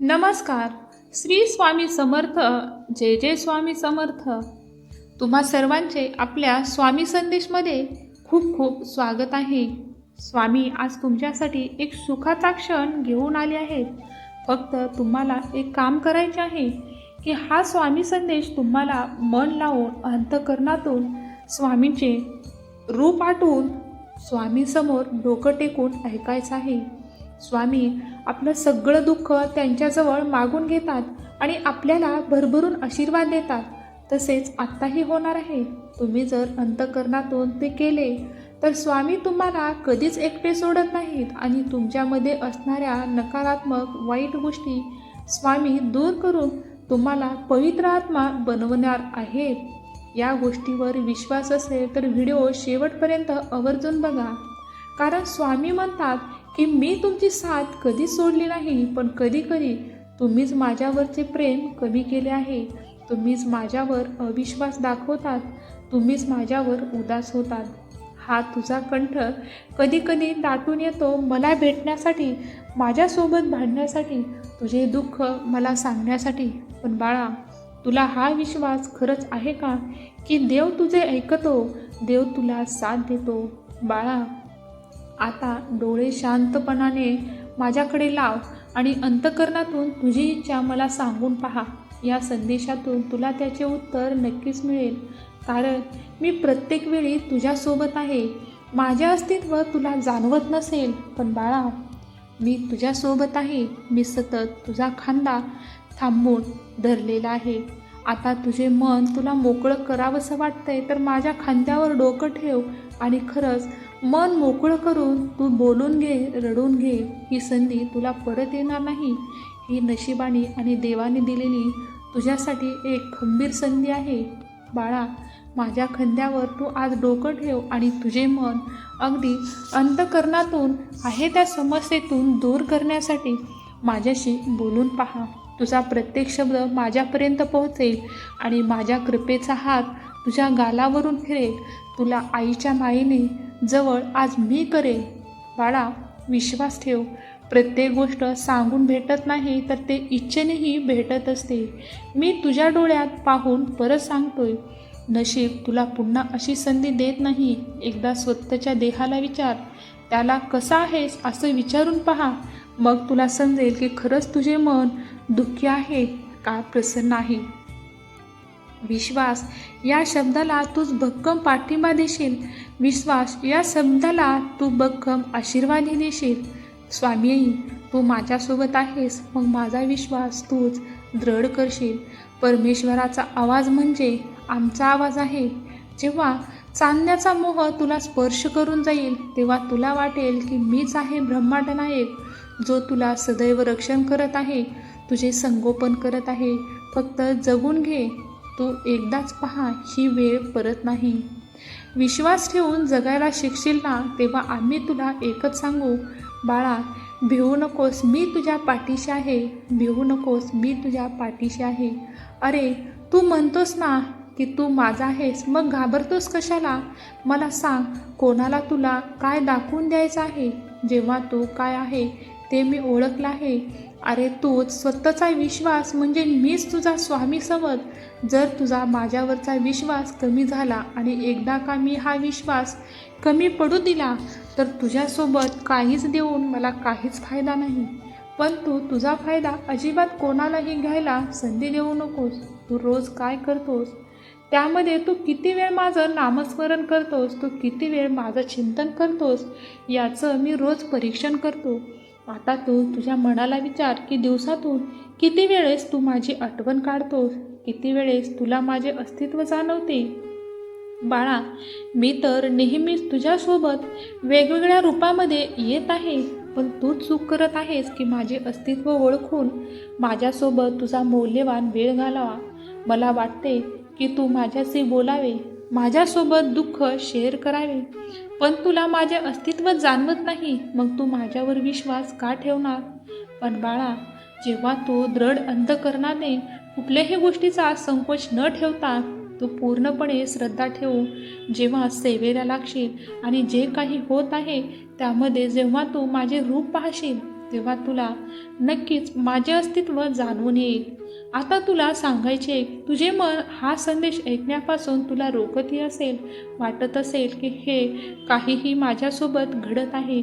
नमस्कार. श्री स्वामी समर्थ जय जय स्वामी समर्थ. तुम्हा सर्वांचे आपल्या स्वामी संदेशमध्ये खूप खूप स्वागत आहे. स्वामी आज तुमच्यासाठी एक सुखाचा क्षण घेऊन आले आहेत. फक्त तुम्हाला एक काम करायचे आहे की हा स्वामी संदेश तुम्हाला मन लावून अंतकरणातून स्वामींचे रूप आटून स्वामीसमोर डोकं टेकून ऐकायचं आहे. स्वामी आपलं सगळं दुःख त्यांच्याजवळ मागून घेतात आणि आपल्याला भरभरून आशीर्वाद देतात. तसेच आत्ताही होणार आहे. तुम्ही जर अंतकरणातून ते केले तर स्वामी तुम्हाला कधीच एकटे सोडत नाहीत आणि तुमच्यामध्ये असणाऱ्या नकारात्मक वाईट गोष्टी स्वामी दूर करून तुम्हाला पवित्र आत्मा बनवणार आहेत. या गोष्टीवर विश्वास असेल तर व्हिडिओ शेवटपर्यंत आवर्जून बघा. कारण स्वामी म्हणतात की मी तुमची साथ कधी सोडली नाही पण कधी कधी तुम्हीच माझ्यावरचे प्रेम कमी केले आहे. तुम्हीच माझ्यावर अविश्वास दाखवतात. तुम्हीच माझ्यावर उदास होतात. हा तुझा कंठ कधी कधी दाटून येतो मला भेटण्यासाठी माझ्यासोबत भांडण्यासाठी तुझे दुःख मला सांगण्यासाठी. पण बाळा तुला हा विश्वास खरंच आहे का? की देव तुझे ऐकतो देव तुला साथ देतो. बाळा आता डोळे शांतपणाने माझ्याकडे लाव आणि अंतकरणातून तुझी इच्छा मला सांगून पहा. या संदेशातून तुला त्याचे उत्तर नक्कीच मिळेल. कारण मी प्रत्येक वेळी तुझ्यासोबत आहे. माझे अस्तित्व तुला जाणवत नसेल. पण बाळा मी तुझ्यासोबत आहे. मी सतत तुझा खांदा थांबून धरलेला आहे. आता तुझे मन तुला मोकळं करावंसं वाटतंय तर माझ्या खांद्यावर डोकं ठेव आणि खरंच मन मोकळं करून तू बोलून घे रडून घे ही संधी तुला परत येणार नाही. ही नशिबाने आणि देवाने दिलेली तुझ्यासाठी एक खंबीर संधी आहे. बाळा माझ्या खंद्यावर तू आज डोकं ठेव आणि तुझे मन अगदी अंतकरणातून आहे त्या समस्येतून दूर करण्यासाठी माझ्याशी बोलून पहा. तुझा प्रत्येक शब्द माझ्यापर्यंत पोहोचेल आणि माझ्या कृपेचा हात तुझ्या गालावरून फिरेल तुला आईच्या मायेने जवळ आज मी करेल. बाळा विश्वास ठेव. प्रत्येक गोष्ट सांगून भेटत नाही तर ते इच्छेनेही भेटत असते. मी तुझ्या डोळ्यात पाहून परत सांगतोय नशीब तुला पुन्हा अशी संधी देत नाही. एकदा स्वतःच्या देहाला विचार. त्याला कसा आहेस असं विचारून पहा. मग तुला समजेल की खरंच तुझे मन दुःखी आहे का प्रसन्न आहे. विश्वास. या शब्दाला तूच भक्कम पाठिंबा देशील. विश्वास. या शब्दाला तू भक्कम आशीर्वादही देशील. स्वामी तू माझ्यासोबत आहेस. मग माझा विश्वास तूच दृढ करशील. परमेश्वराचा आवाज म्हणजे आमचा आवाज आहे. जेव्हा चांदण्याचा मोह तुला स्पर्श करून जाईल तेव्हा तुला वाटेल की मीच आहे ब्रह्मांड नायक जो तुला सदैव रक्षण करत आहे. तुझे संगोपन करत आहे. फक्त जगून घे. तू एकदाच पहा ही वेळ परत नाही. विश्वास ठेवून जगायला शिकशील ना तेव्हा आम्ही तुला एकच सांगू बाळा भिवू नकोस मी तुझ्या पाठीशी आहे भिवू नकोस मी तुझ्या पाठीशी आहे. अरे तू म्हणतोस ना की तू माझा आहेस मग घाबरतोस कशाला? मला सांग कोणाला तुला काय दाखवून द्यायचं आहे? जेव्हा तू काय आहे ते मी ओळखलं आहे. अरे तूच स्वतःचा विश्वास म्हणजे मीच तुझा स्वामी समज जर तुझा माझ्यावरचा विश्वास कमी झाला आणि एकदा का मी हा विश्वास कमी पडू दिला तर तुझ्यासोबत काहीच देऊन मला काहीच फायदा नाही. पण तू तुझा फायदा अजिबात कोणालाही घ्यायला संधी देऊ नकोस. तू रोज काय करतोस? त्यामध्ये तू किती वेळ माझं नामस्मरण करतोस? तू किती वेळ माझं चिंतन करतोस? याचं मी रोज परीक्षण करतो. आता तू तुझ्या मनाला विचार की दिवसातून किती वेळेस तू माझी आठवण काढतोस? किती वेळेस तुला माझे अस्तित्व जाणवते? बाळा मी तर नेहमीच तुझ्यासोबत वेगवेगळ्या रूपामध्ये येत आहे पण तू चूक करत आहेस की माझे अस्तित्व ओळखून माझ्यासोबत तुझा मौल्यवान वेळ घालावा. मला वाटते की तू माझ्याशी बोलावे. माझ्यासोबत दुःख शेअर करावे. पण तुला माझे अस्तित्व जाणवत नाही मग तू माझ्यावर विश्वास का ठेवणार? पण बाळा जेव्हा तू दृढ अंधकरणाने कुठल्याही गोष्टीचा संकोच न ठेवता तू पूर्णपणे श्रद्धा ठेवू जेव्हा सेवेला लागशील आणि जे काही होत आहे त्यामध्ये जेव्हा तू माझे रूप पाहशील तेव्हा तुला नक्कीच माझे अस्तित्व जाणवून येईल. आता तुला सांगायचे तुझे मन हा संदेश ऐकण्यापासून तुला रोखती असेल वाटत असेल की हे काहीही माझ्यासोबत घडत आहे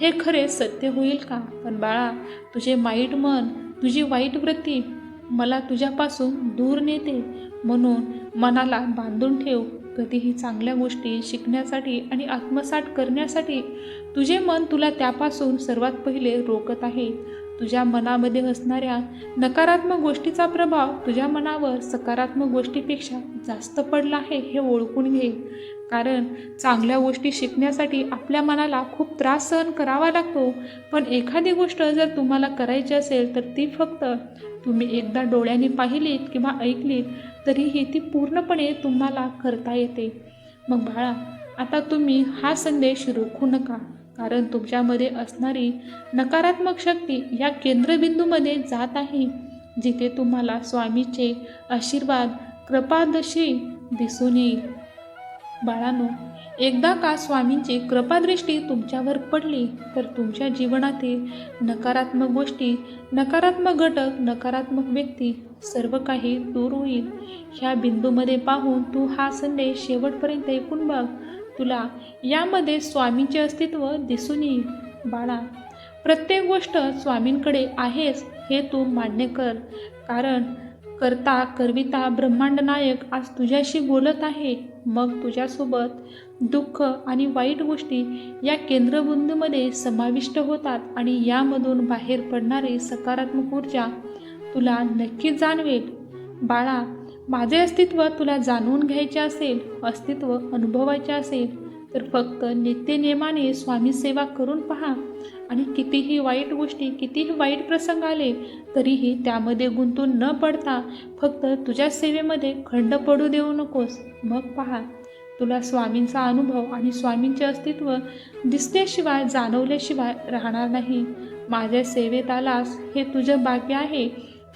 हे खरे सत्य होईल का? पण बाळा तुझे वाईट मन तुझी वाईट वृत्ती मला तुझ्यापासून दूर नेते. म्हणून मनाला बांधून ठेव. कधीही चांगल्या गोष्टी शिकण्यासाठी आणि आत्मसात करण्यासाठी तुझे मन तुला त्यापासून सर्वात पहिले रोखत आहे. तुझ्या मनामध्ये असणाऱ्या नकारात्मक गोष्टीचा प्रभाव तुझ्या मनावर सकारात्मक गोष्टीपेक्षा जास्त पडला आहे हे ओळखून घे. कारण चांगल्या गोष्टी शिकण्यासाठी आपल्या मनाला खूप त्रास सहन करावा लागतो. पण एखादी गोष्ट जर तुम्हाला करायची असेल तर ती फक्त तुम्ही एकदा डोळ्याने पाहिलीत किंवा ऐकलीत तरीही ती पूर्णपणे तुम्हाला करता येते. मग बाळा आता तुम्ही हा संदेश रोखू नका. कारण तुमच्यामध्ये असणारी नकारात्मक शक्ती या केंद्रबिंदूमध्ये जात आहे जिथे तुम्हाला स्वामीचे आशीर्वाद कृपादशी दिसून येईल. बाळानो एकदा का स्वामींची कृपादृष्टी तुमच्यावर पडली तर तुमच्या जीवनातील नकारात्मक गोष्टी नकारात्मक घटक नकारात्मक व्यक्ती सर्व काही दूर होईल. ह्या बिंदूमध्ये पाहून तू हा संदेश शेवटपर्यंत ऐकून बघ. तुला यामध्ये स्वामींचे अस्तित्व दिसून येईल. बाळा प्रत्येक गोष्ट स्वामींकडे आहेच हे तू मान्य कर. कारण करता करविता ब्रह्मांड नायक आज तुझ्याशी बोलत आहे. मग तुझ्यासोबत दुःख आणि वाईट गोष्टी या केंद्रबिंदूमध्ये समाविष्ट होतात आणि यामधून बाहेर पडणारी सकारात्मक ऊर्जा तुला नक्की जाणवेल. बाळा माझे अस्तित्व तुला जाणून घ्यायचे असेल अस्तित्व अनुभवायचे असेल तर फक्त नित्यनियमाने स्वामी सेवा करून पहा. आणि कितीही वाईट गोष्टी कितीही वाईट प्रसंग आले तरीही त्यामध्ये गुंतून न पडता फक्त तुझ्या सेवेमध्ये खंड पडू देऊ नकोस. मग पहा तुला स्वामींचा अनुभव आणि स्वामींचे अस्तित्व दिसल्याशिवाय जाणवल्याशिवाय राहणार नाही. माझ्या सेवेत आलास हे तुझं बाकी आहे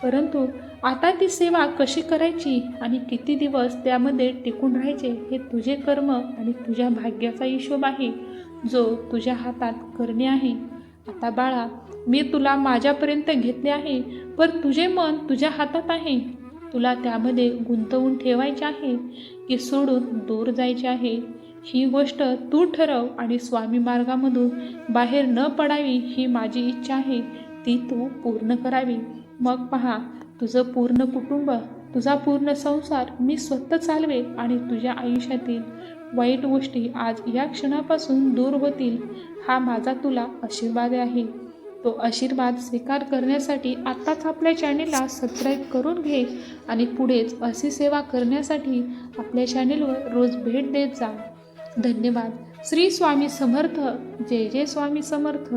परंतु आता ती सेवा कशी करायची आणि किती दिवस त्यामध्ये टिकून राहायचे हे तुझे कर्म आणि तुझ्या भाग्याचा हिशोब आहे. जो तुझ्या हातात करणे आहे. आता बाळा मी तुला माझ्यापर्यंत घेतले आहे पर तुझे मन तुझ्या हातात आहे. तुला त्यामध्ये गुंतवून ठेवायचे आहे की सोडून दूर जायचे आहे. ही गोष्ट तू ठरव आणि स्वामी मार्गामधून बाहेर न पडावी ही माझी इच्छा आहे. ती तू पूर्ण करावी. मग पहा तुझं पूर्ण कुटुंब तुझा पूर्ण संसार मी स्वतः चालवे आणि तुझ्या आयुष्यातील वाईट गोष्टी आज या क्षणापासून दूर होतील हा माझा तुला आशीर्वाद आहे. तो आशीर्वाद स्वीकार करण्यासाठी आत्ताच आपल्या चॅनेलला सबस्क्राईब करून घे आणि पुढेच अशी सेवा करण्यासाठी आपल्या चॅनेलवर रोज भेट देत जा. धन्यवाद. श्री स्वामी समर्थ. जय जय स्वामी समर्थ.